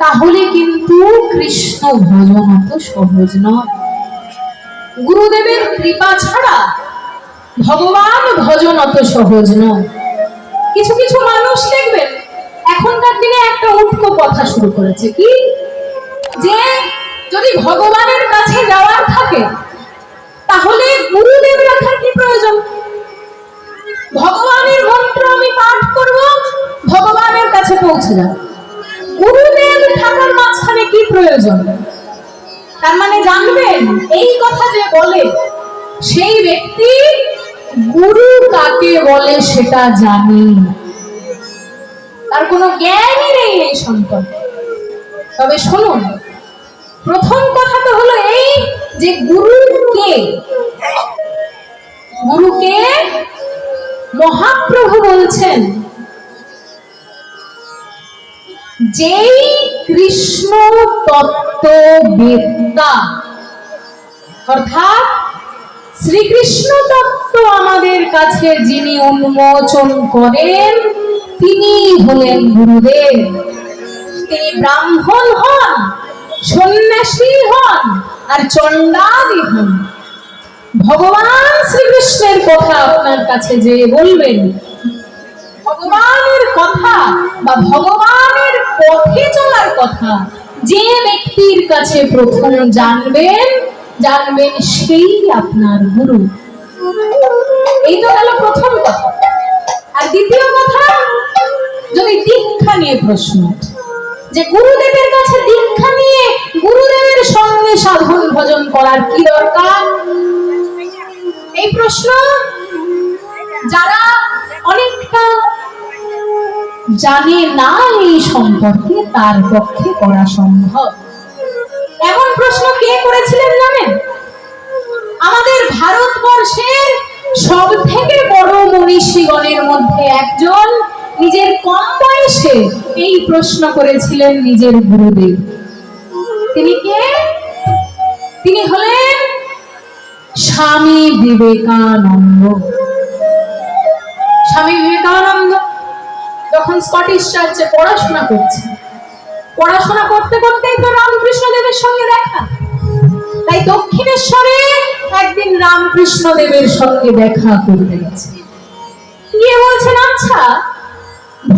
তাহলে কিন্তু কৃষ্ণ ভজন অত সহজ নয়। গুরুদেবের কৃপা ছাড়া ভগবান ভজন অত সহজ নয়। কিছু কিছু মানুষ দেখবেন, এখনকার দিনে একটা উটকো কথা শুরু করেছে। কি? যে যদি ভগবানের কাছে যাওয়ার থাকে, তাহলে গুরুদেব রাখার কি প্রয়োজন? ভগবানের মন্ত্র আমি পাঠ করব, ভগবানের কাছে পৌঁছে যাব। গুরুদেব থাকার মাঝখানে কি প্রয়োজন? তার মানে জানবেন, এই কথা যে বলে, সেই ব্যক্তি গুরু কাকে বলে সেটা জানি তার কোনো জ্ঞানই নেই এই সম্পর্কে তবে শুনুন, প্রথম কথা তো হলো এই যে গুরু কে? গুরুকে মহাপ্রভু বলছেন। যেই কৃষ্ণ তত্ত্ব বেত্তা অর্থাৎ শ্রীকৃষ্ণ তত্ত্ব আমাদের কাছে যিনি উন্মোচন করেন, তিনি হলেন গুরুদেব। তিনি ব্রাহ্মণ হন, সন্ন্যাসী হন, আর চণ্ডাদি হন। ভগবান শ্রীকৃষ্ণের কথা আপনার কাছে যে বলবেন, ভগবানের কথা বা ভগবানের পথে চলার কথা। যে ব্যক্তির কাছে প্রথম জানবেন জানবেন সেই আপনার গুরু। এই তো গেল প্রথম কথা। আর দ্বিতীয় কথা, যদি দীক্ষা নিয়ে প্রশ্ন যে গুরুদেবের কাছে দীক্ষা নিয়ে গুরুদেবের সঙ্গে সাধন ভজন করার কি দরকার? এই প্রশ্ন যারা অনেকটা জানে না এই সম্পর্কে, তার পক্ষে করা সম্ভব। এমন প্রশ্ন কে করেছিলেন জানেন? আমাদের ভারতবর্ষের সব থেকে বড় মনীষীগণের মধ্যে একজন। নিজের কম বয়সে এই প্রশ্ন করেছিলেন নিজের গুরুদেব। তিনি কে? তিনি হলেন স্বামী বিবেকানন্দ। স্বামী বিবেকানন্দ? যখন স্কটিশ চার্চে পড়াশোনা করছে। পড়াশোনা করতে করতেই তো রামকৃষ্ণ দেবের সঙ্গে দেখা। তাই দক্ষিণেশ্বরে একদিন রামকৃষ্ণ দেবের সঙ্গে দেখা করতে গেছে। গিয়ে বলছেন আচ্ছা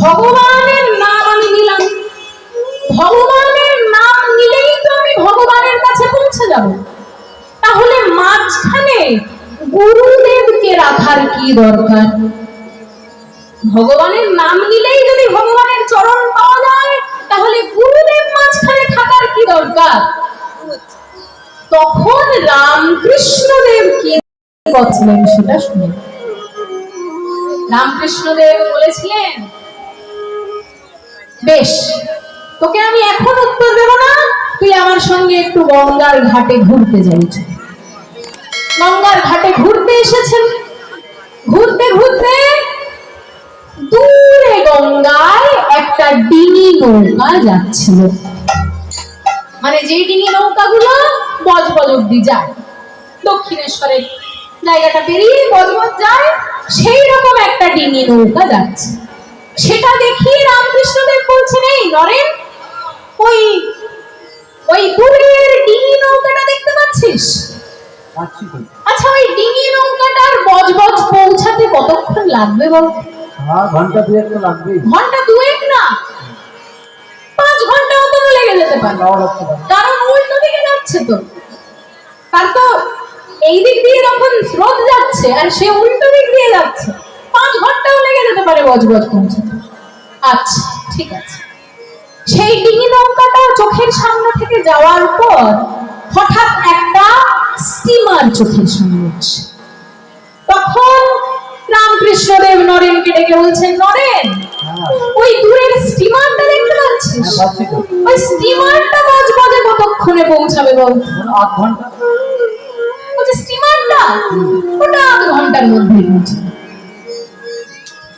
ভগবানের নাম আমি নিলাম। ভগবানের নাম নিলেই তো আমি ভগবানের কাছে পৌঁছে যাব। তাহলে মাঝখানে গুরুদেবকে রাখার কি দরকার? ভগবানের নাম নিলেই যদি ভগবানের চরণ পাওয়া যায়, তাহলে গুরুদেব মাঝখানে থাকার কি দরকার? তখন রামকৃষ্ণদেব কি বলছিলেন সেটা শুনে রামকৃষ্ণদেব বলেছিলেন, বেশ, তোকে আমি এখন উত্তর দেব না, তুই আমার সঙ্গে একটু গঙ্গার ঘাটে ঘুরতে চল। গঙ্গার ঘাটে ঘুরতে এসেছেন। ঘুরতে গঙ্গায় একটা ডিঙি নৌকা যাচ্ছিল। মানে যে ডিঙি নৌকাগুলো বজবজ অব্দি যায় জায়গাটা পেরিয়ে বজবজ যায় সেই রকম একটা ডিঙি নৌকা যাচ্ছে। সেটা দেখিয়ে রামকৃষ্ণদেব বলছেন এই নরেন ওই ওই দূরের ডিঙি নৌকাটা দেখতে পাচ্ছিস? আচ্ছা ওই ডিঙি নৌকাটার বজবজ পৌঁছাতে কতক্ষণ লাগবে বল? হ্যাঁ ঘণ্টা দুয়েক তো লাগবেই। ঘণ্টা দুয়েক না? পাঁচ ঘণ্টা মতো লেগে যেতে পারে। পারে। কারণ উল্টো দিকে যাচ্ছে তো। তার তো এই দিক দিয়ে যখন স্রোত যাচ্ছে আর সে উল্টো দিক দিয়ে যাচ্ছে পাঁচ ঘন্টাও লেগে যেতে পারে বজবজ পৌঁছাতে আচ্ছা ঠিক আছে। সেই ডিঙি নৌকাটা চোখের সামনে থেকে যাওয়ার পর হঠাৎ একটা স্টিমার চোখের সামনে আসে। তখন রামকৃষ্ণদেব নরেনকে ডেকে বলছেন নরেন হ্যাঁ। ওই দূরের স্টিমারটা দেখতে পাচ্ছিস? হ্যাঁ ওই স্টিমারটা বজবজে কতক্ষণে পৌঁছাবে বল? আধ ঘণ্টা। ওই স্টিমারটা ওটা আধ ঘণ্টার মধ্যে পৌঁছাবে।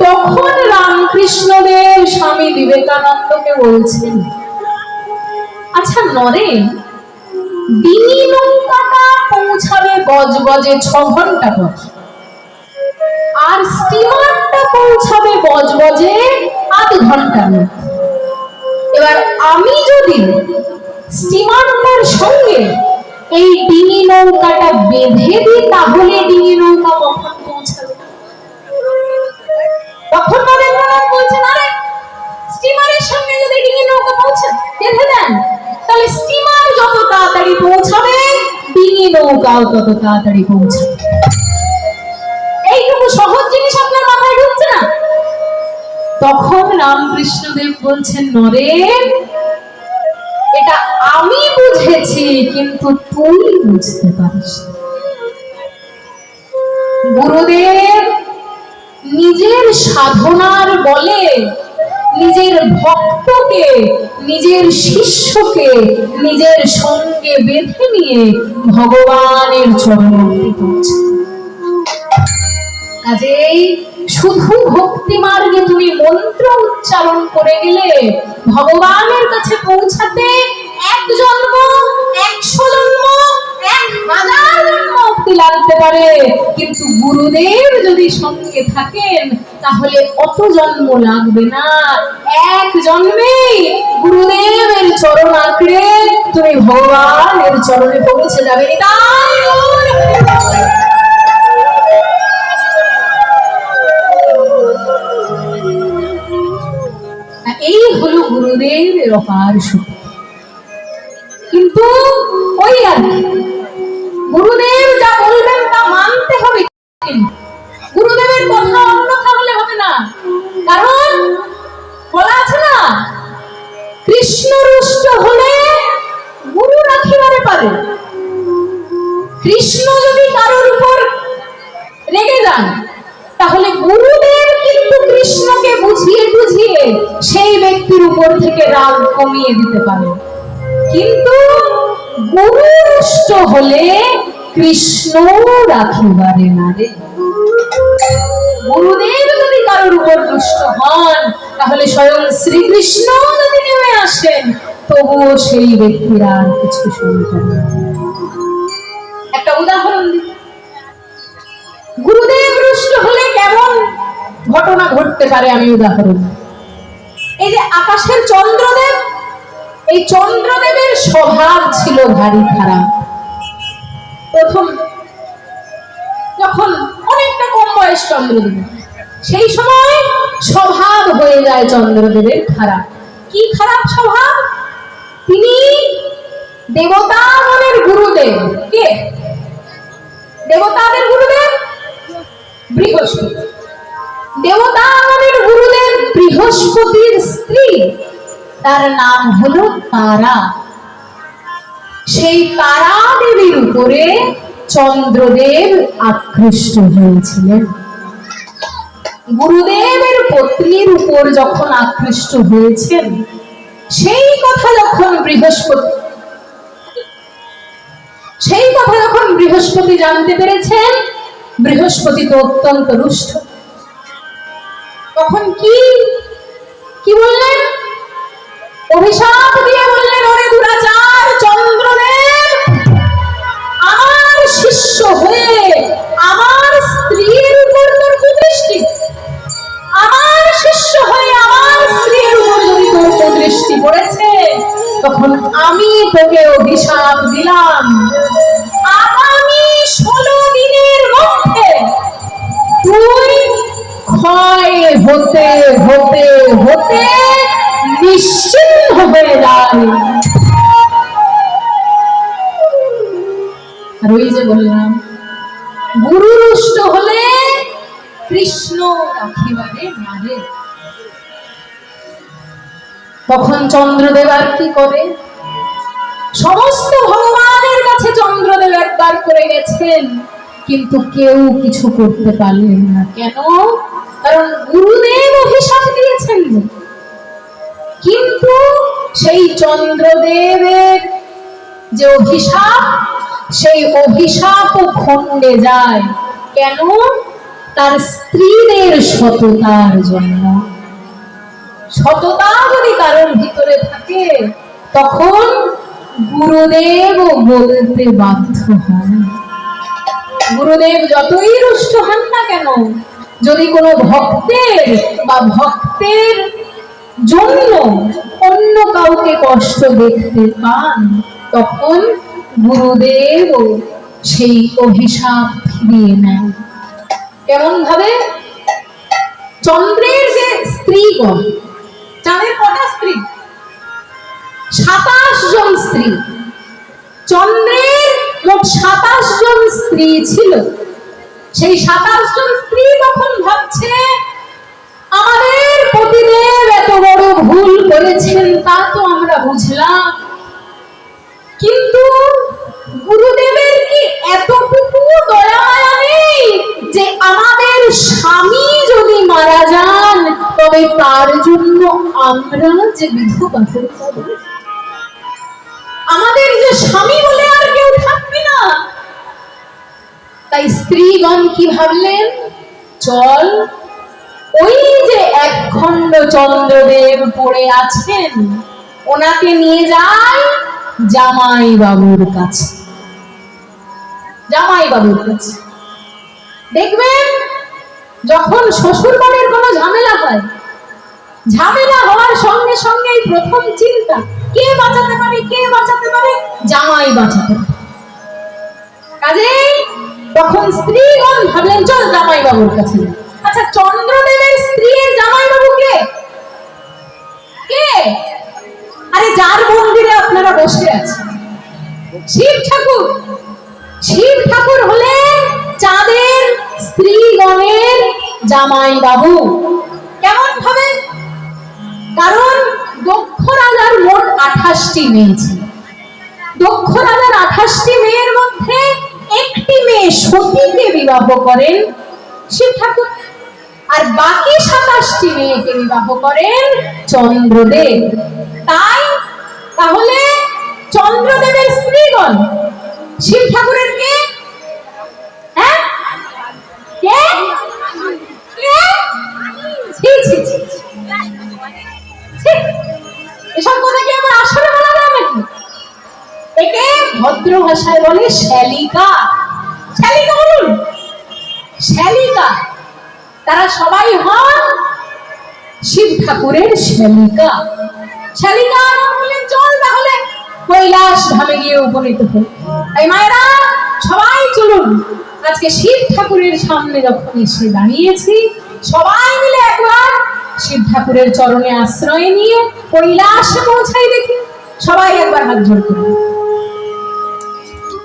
তখন রামকৃষ্ণদেব স্বামী বিবেকানন্দকে বলছেন আচ্ছা নরেন ডিঙি নৌকাটা পৌঁছাবে বজবজে ছ ঘণ্টা পর আর স্টিমারটা পৌঁছাবে বজবজে আধ ঘণ্টার মধ্যে এবার আমি যদি স্টিমারটার সঙ্গে এই ডিঙি নৌকাটা বেঁধে দিই, তাহলে ডিঙি নৌকা কখন পৌঁছাবে? তখন স্টিমারের সঙ্গে যদি ডিঙি নৌকা পৌঁছে, বেঁধে দেন, তাহলে স্টিমার যত তাড়াতাড়ি পৌঁছাবে, ডিঙি নৌকাও তত তাড়াতাড়ি পৌঁছাবে। এইটুকু সহজ জিনিস আপনার মাথায় ঢুকছে না? তখন রামকৃষ্ণদেব বলছেন, নরেন, এটা আমি বুঝেছি, কিন্তু তুই বুঝতে পারিস গুরুদেব নিজের সাধনার বলে, নিজের ভক্তকে, নিজের শিষ্যকে, নিজের সঙ্গে বেঁধে নিয়ে ভগবানের চরণে পৌঁছে কাজেই শুধু ভক্তি মার্গে তুমি মন্ত্র উচ্চারণ করে গেলে ভগবানের কাছে পৌঁছাতে এক জন্ম একশো জন্ম এক হাজার জন্ম অব্দি লাগতে পারে। কিন্তু গুরুদেব যদি সঙ্গে থাকেন, তাহলে অত জন্ম লাগবে না। এক জন্মেই গুরুদেবের চরণ আঁকড়ে তুমি ভগবানের চরণে পৌঁছে যাবে। তাই এই হলো গুরুদেবের অপার শক্তি। কিন্তু ওই আর কি, গুরুদেব যা বলবেন তা মানতে হবে গুরুদেবের কথা অন্যথা হলে হবে না। কারণ বলা আছে না কৃষ্ণ রুষ্ট হলে গুরু রাখিবারে পারে। কৃষ্ণ যদি কারোর উপর রেগে যান তাহলে কিন্তু কৃষ্ণকে বুঝিয়ে বুঝিয়ে সেই ব্যক্তির উপর থেকে রাগ কমিয়ে দিতে পারে। কিন্তু গুরু রুষ্ট হলে কৃষ্ণ রাখিবারে না রে গুরুদেব যদি কারোর উপর দুষ্ট হন, তাহলে স্বয়ং শ্রীকৃষ্ণ যদি নেমে আসেন, তবুও সেই ব্যক্তির আর কিছু শুনতে একটা উদাহরণ দিই। গুরুদেব রুষ্ট হলে কেমন? ঘটনা ঘটতে পারে, আমি উদাহরণ। এই যে আকাশের চন্দ্রদেব, এই চন্দ্রদেবের স্বভাব ছিল ভারী খারাপ। প্রথম, যখন অনেকটা কম বয়স চন্দ্রদেব, সেই সময় স্বভাব হয়ে যায় চন্দ্রদেবের খারাপ। কি খারাপ স্বভাব? তিনি দেবতাগণের গুরুদেব। কে? দেবতাদের গুরুদেব? বৃহস্পতি। দেবতাগণের গুরুদেব বৃহস্পতির স্ত্রী। তার নাম হলো তারা। সেই তারা দেবীর উপরে চন্দ্রদেব আকৃষ্ট হয়েছিলেন। গুরুদেবের পত্নীর উপর যখন আকৃষ্ট হয়েছেন, সেই কথা যখন বৃহস্পতি সেই কথা যখন বৃহস্পতি জানতে পেরেছেন, বৃহস্পতি তো অত্যন্ত রুষ্ট। তখন কি? কি বললেন? অভিশাপ দিয়ে বললেন, ওরে দুরাচার চন্দ্রদেব, আমার শিষ্য হয়ে আমার স্ত্রীর উপর তোর কুদৃষ্টি আমার শিষ্য হয়ে আমার স্ত্রীর উপর যদি তোর কুদৃষ্টি পড়েছে তখন আমি তোকে অভিশাপ দিলাম। আগামী ষোলো দিনের মধ্যে তুই হতে হতে হতে আর ওই যে বললাম, গুরু রুষ্ট হলে কৃষ্ণ রাখিবারে মারে তখন চন্দ্রদেব আর কি করে? সমস্ত ভগবানের কাছে চন্দ্রদেব একবার করে গেছেন, কিন্তু কেউ কিছু করতে পারলেন না। কেন? কারণ গুরুদেব অভিশাপ দিয়েছেন। কিন্তু সেই চন্দ্রদেবের যে অভিশাপ, সেই অভিশাপ খণ্ডে যায়। কেন? তার স্ত্রীদের সততার জন্য। সততা যদি কারোর ভিতরে থাকে, তখন গুরুদেব বলতে বাধ্য হয় গুরুদেব যতই রুষ্ট হন না কেন যদি কোনো ভক্তের বা ভক্তের জন্য অন্য কাউকে কষ্ট দেখতে পান, তখন গুরুদেব সেই অভিশাপ ফিরিয়ে নেন। কেমন ভাবে চন্দ্রের যে স্ত্রীগণ, চাঁদের কটা স্ত্রী? সাতাশ জন স্ত্রী। চন্দ্রের মোট সাতাশ জন স্ত্রী ছিল। সেই সাতাশ জন স্ত্রী তখন ভাবছে, আমাদের পতিদেব এত বড় ভুল করেছেন, তা তো আমরা বুঝলাম। কিন্তু গুরুদেবের কি এতটুকু দয়া নেই যে আমাদের স্বামী যদি মারা যান, তবে তার জন্য আমরা যে বিধবা হয়ে আমাদের যে স্বামী বলে আর কেউ থাকবে না। তাই স্ত্রীগণ কি ভাবলেন? চল, ওই যে এক খণ্ড চন্দ্রদেব পড়ে আছেন, ওনাকে নিয়ে যাই জামাই বাবুর কাছে। জামাই বাবুর কাছে। দেখবেন, যখন শ্বশুর বাড়ির কোনো ঝামেলা হয়, ঝামেলা হওয়ার সঙ্গে সঙ্গেই প্রথম চিন্তা, কে বাঁচাতে পারে, কে বাঁচাতে পারে, জামাই বাঁচাতে পারে। কাজেই তখন স্ত্রীগণ ভাবলেন, চল জামাই বাবুর কাছে। আচ্ছা চন্দ্রদেবের স্ত্রীর জামাই বাবু কে? কে? আরে, যার মন্দিরে আপনারা বসে আছেন। শিব ঠাকুর। শিব ঠাকুর হলেন চাঁদের স্ত্রীগণের জামাই বাবু কেমন ভাবে কারণ দক্ষ রাজার মোট আঠাশটি মেয়ে ছিল। দক্ষ রাজার আঠাশটি মেয়ের মধ্যে একটি মেয়ে সতীকে বিবাহ করেন শিব ঠাকুর। আর বাকি সাতাশটি মেয়েকে বিবাহ করেন চন্দ্রদেব। তাই তাহলে চন্দ্রদেবের স্ত্রীগণ, শিব ঠাকুরের কে? হ্যাঁ। এসব কথা কি আমার আসলে বলা যায় নাকি? একে ভদ্র ভাষায় বলে শ্যালিকা। শ্যালিকা বলুন। শ্যালিকা। তারা সবাই হন শিব ঠাকুরের শ্যালিকা। শ্যালিকা বললেন চল তাহলে। কৈলাস ধামে গিয়ে উপনীত হই। তাই মায়েরা, সবাই চলুন। আজকে শিব ঠাকুরের সামনে যখন এসে দাঁড়িয়েছি, সবাই মিলে একবার শিব ঠাকুরের চরণে আশ্রয় নিয়ে কৈলাসে পৌঁছাই দেখি। সবাই একবার হাত জোর করুন।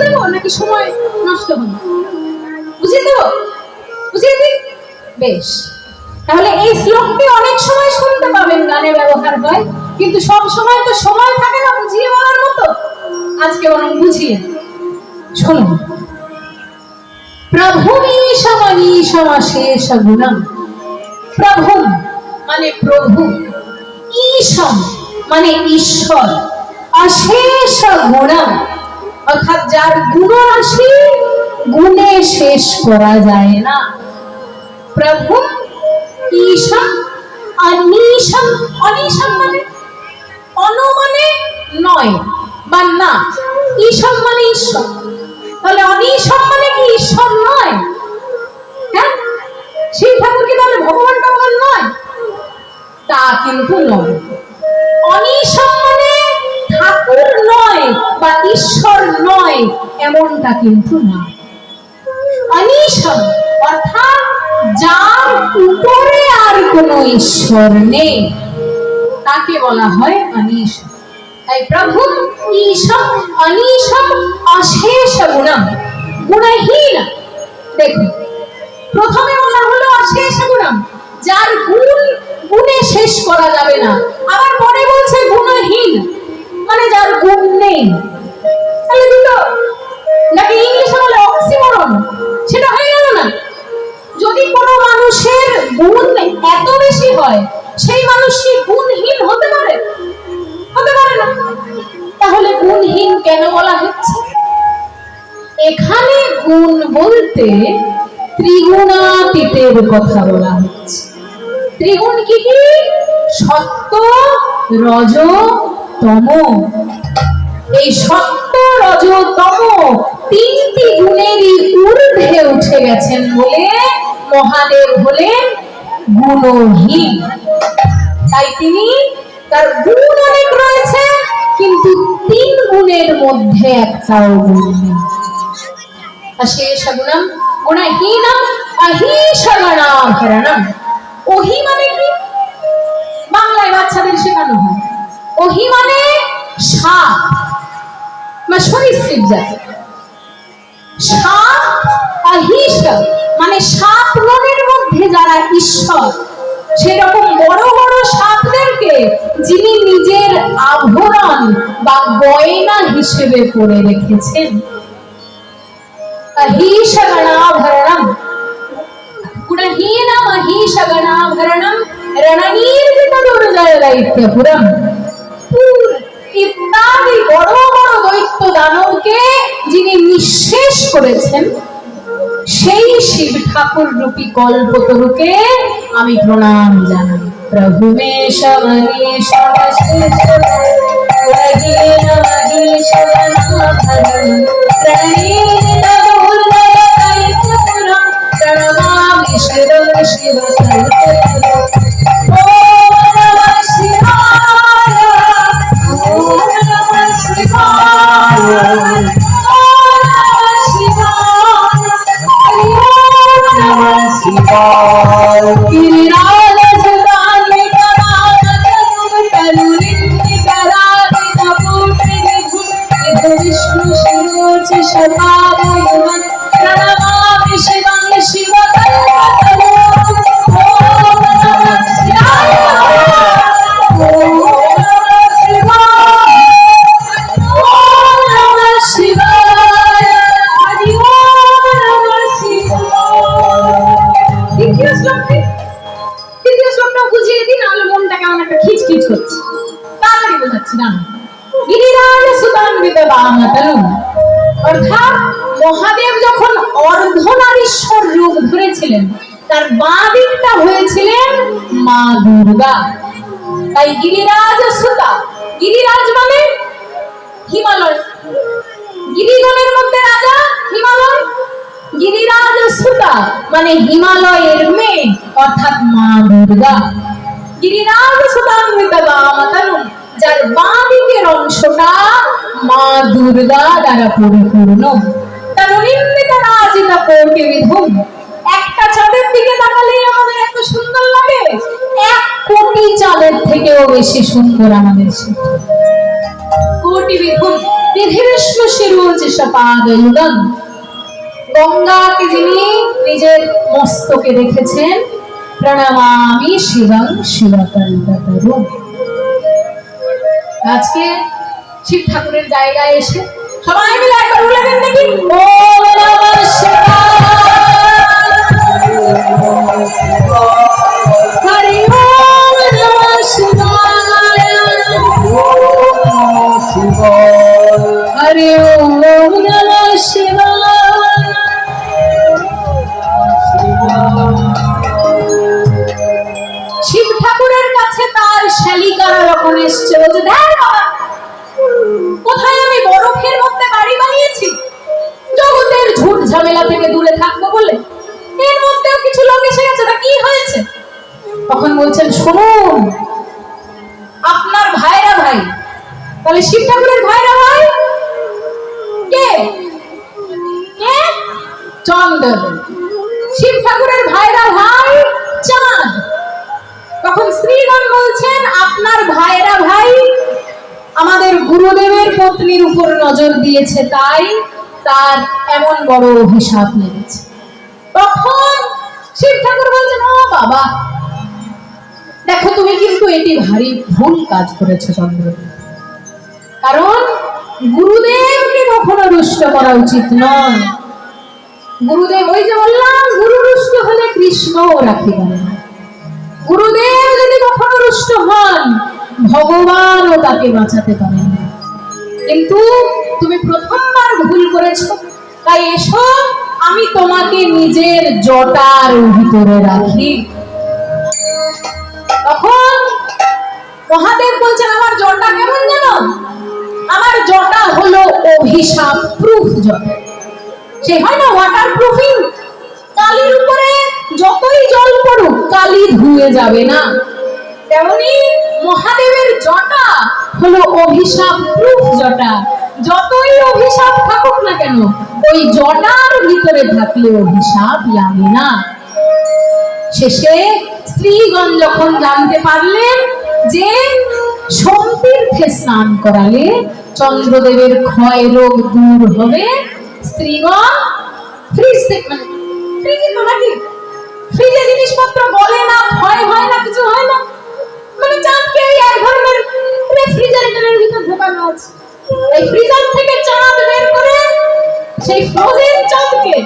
দেবো নাকি সময় নষ্ট হবে? বুঝিয়ে দেবো? বুঝিয়ে দিই? বেশ। তাহলে এই শ্লোকটি অনেক সময় শুনতে পাবেন গানে ব্যবহার হয়, কিন্তু সব সময় তো সময় থাকে না বুঝিয়ে বলার মতো। আজকে বরং বুঝিয়ে শুনুন। প্রভু ঈশমনীশমশেষ গুণম। প্রভু মানে প্রভু। ঈশম মানে ঈশ্বর। অশেষ গুণম। অর্থাৎ যার গুণরাশি গুণে শেষ করা যায় না। প্রভু ঈশম অনিশম অনিশম মানে অন মানে নয়, বা না ঈশম মানে ঈশ্বর। তাহলে অনিশম মানে কি ঈশ্বর নয়? হ্যাঁ? শিব ঠাকুর কি তাহলে ভগবান ভগবান নয়? তা কিন্তু নয়। অনিশম মানে ঠাকুর নয়, বা ঈশ্বর নয়, এমনটা কিন্তু না। অর্থাৎ যার উপরে আর ঈশ্বর নেই, তাকে বলা হয় তাই প্রভু অশেষ গুণহীন। দেখুন, প্রথমে বলা হলো অশেষ গুণম, যার গুণ, গুণে শেষ করা যাবে না। আবার পরে বলছে গুণহীন। মানে যার গুণ নেই। তাহলে দুটো। নাকি অক্সিমরন সেটা হয়ে গেল না। যদি কোনো মানুষের গুণ এত বেশি হয়, সেই মানুষ কি গুণহীন হতে পারে? হতে পারে না। তাহলে গুণহীন কেন বলা হচ্ছে? এখানে গুণ বলতে ত্রিগুণাতীতের কথা বলা হচ্ছে। ত্রিগুণ কি কি? সত্য, রজ তম। এই সত্য রজ তম। তিনটি গুণেরই ঊর্ধ্বে উঠে গেছেন বলে মহাদেব হলেন গুণহীন। তাই তিনি তার গুণ অনেক রয়েছে, কিন্তু তিন গুণের মধ্যে একটাও গুণ নেই। অশেষ গুণম গুণহীনম অহিষগণাভরণম ওহি মানে কি? বাংলায় বাচ্চাদের শেখানো হয়। ওহি মানে সাপ। মানে সরীসৃপ জাতি। সাপ অহিষ্ঠ মানে সাপ লোনের মধ্যে যারা ঈশ্বর, সেরকম বড় বড় সাপদেরকে যিনি নিজের আভরণ বা গয়না হিসেবে করে রেখেছেন। অহিষগণাভরণম গুণহীনম অহিষগণাভরণম রণনীর বিতদুর্জয় দৈত্যপুরম ইত্যাদি বড় বড় দৈত্য দানবকে যিনি নিঃশেষ করেছেন, সেই শিব ঠাকুর রূপী কল্পতরুকে আমি প্রণাম জানাই। প্রভু মেষ মনীষ মহেশ প্রণীত শিব সুতান্বিত অর্থাৎ মহাদেব যখন অর্ধনারীশ্বর রূপ ধরেছিলেন, তার বাঁ দিকটা হয়েছিলেন মা দুর্গা। তাই গিরিরাজ সুতা, গিরিরাজ মানে হিমালয়। গিরিগণের মধ্যে রাজা হিমালয়, গিরিরাজ সুতা মানে হিমালয়ের মেয়ে, অর্থাৎ মা দুর্গা। গিরিরাজ সুতান্বিত বামতনু যার বাঁ দিকের অংশটা মা দুর্গা দ্বারা পরিপূর্ণ। তার অনিন্দিত রাজিতা কোটি বিধুম। একটা চাঁদের দিকে তাকালেই আমাদের এত সুন্দর লাগে। এক কোটি চাঁদের থেকেও বেশি সুন্দর আমাদের কোটি বিধুম বিধিবিষ্ণু শিরোচি সপাদয়ুগম গঙ্গাকে যিনি নিজের মস্তকে রেখেছেন, প্রণমামি শিবং শিবকল্পতরু আজকে শিব ঠাকুরের জায়গায় এসে সবাই মিলে একবার বলে দেন দেখি। ও নমঃ শিবায়। বলছেন, আপনার ভাইরা ভাই, আমাদের গুরুদেবের পত্নীর উপর নজর দিয়েছে, তাই তার এমন বড় অভিশাপ লেগেছে। তখন শিব ঠাকুর বলছেন, ও বাবা, দেখো তুমি কিন্তু এটি ভারী ভুল কাজ করেছ কারণ গুরুদেবকে কখনো রুষ্ট করা উচিত নয়। গুরুদেব, ওই যে বললাম গুরু রুষ্ট হলে কৃষ্ণও রাখিবেন না গুরুদেব যদি কখনো রুষ্ট হন, ভগবানও তাকে বাঁচাতে পারেন কিন্তু তুমি প্রথমবার ভুল করেছ। তাই এসো, আমি তোমাকে নিজের জটার ভিতরে রাখি। তখন মহাদেব বলছেন, আমার জটা কেমন জানো? আমার জটা হলো অভিশাপ প্রুফ জটা। সে হয় না ওয়াটার প্রুফিং কালির উপরে যতই জল পড়ুক, কালি ধুয়ে যাবে না। তেমনি মহাদেবের জটা হলো অভিশাপ প্রুফ জটা। যতই অভিশাপ থাকুক না কেন, ওই জটার ভিতরে থাকলে অভিশাপ লাগে না। শেষে স্ত্রীগণ যখন জানতে পারলেন যে সোমতীর্থে স্নান করালে চন্দ্রদেবের ক্ষয় রোগ দূর হবে, স্ত্রীগণ ফ্রিজ থেকে মানে ফ্রিজে তো ফ্রিজে জিনিসপত্র গলে না ক্ষয় হয় না, কিছু হয় না। মানে চাঁদকে এই এক ধরনের রেফ্রিজারেটরের ভিতর ঢোকানো আছে। এই ফ্রিজার থেকে চাঁদ বের করে সেই ফ্রোজেন চাঁদকে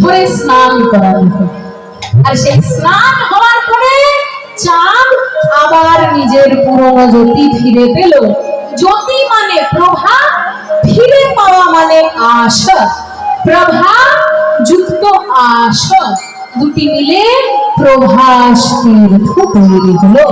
ধরে স্নান হয় আর সেই স্নান হওয়ার পরে চাঁদ আবার নিজের পুরনো জ্যোতি ফিরে পেল। জ্যোতি মানে প্রভা, ফিরে পাওয়া মানে আশা। প্রভা যুক্ত আশা। দুটি মিলে প্রভাস তীর্থ তৈরি হলো।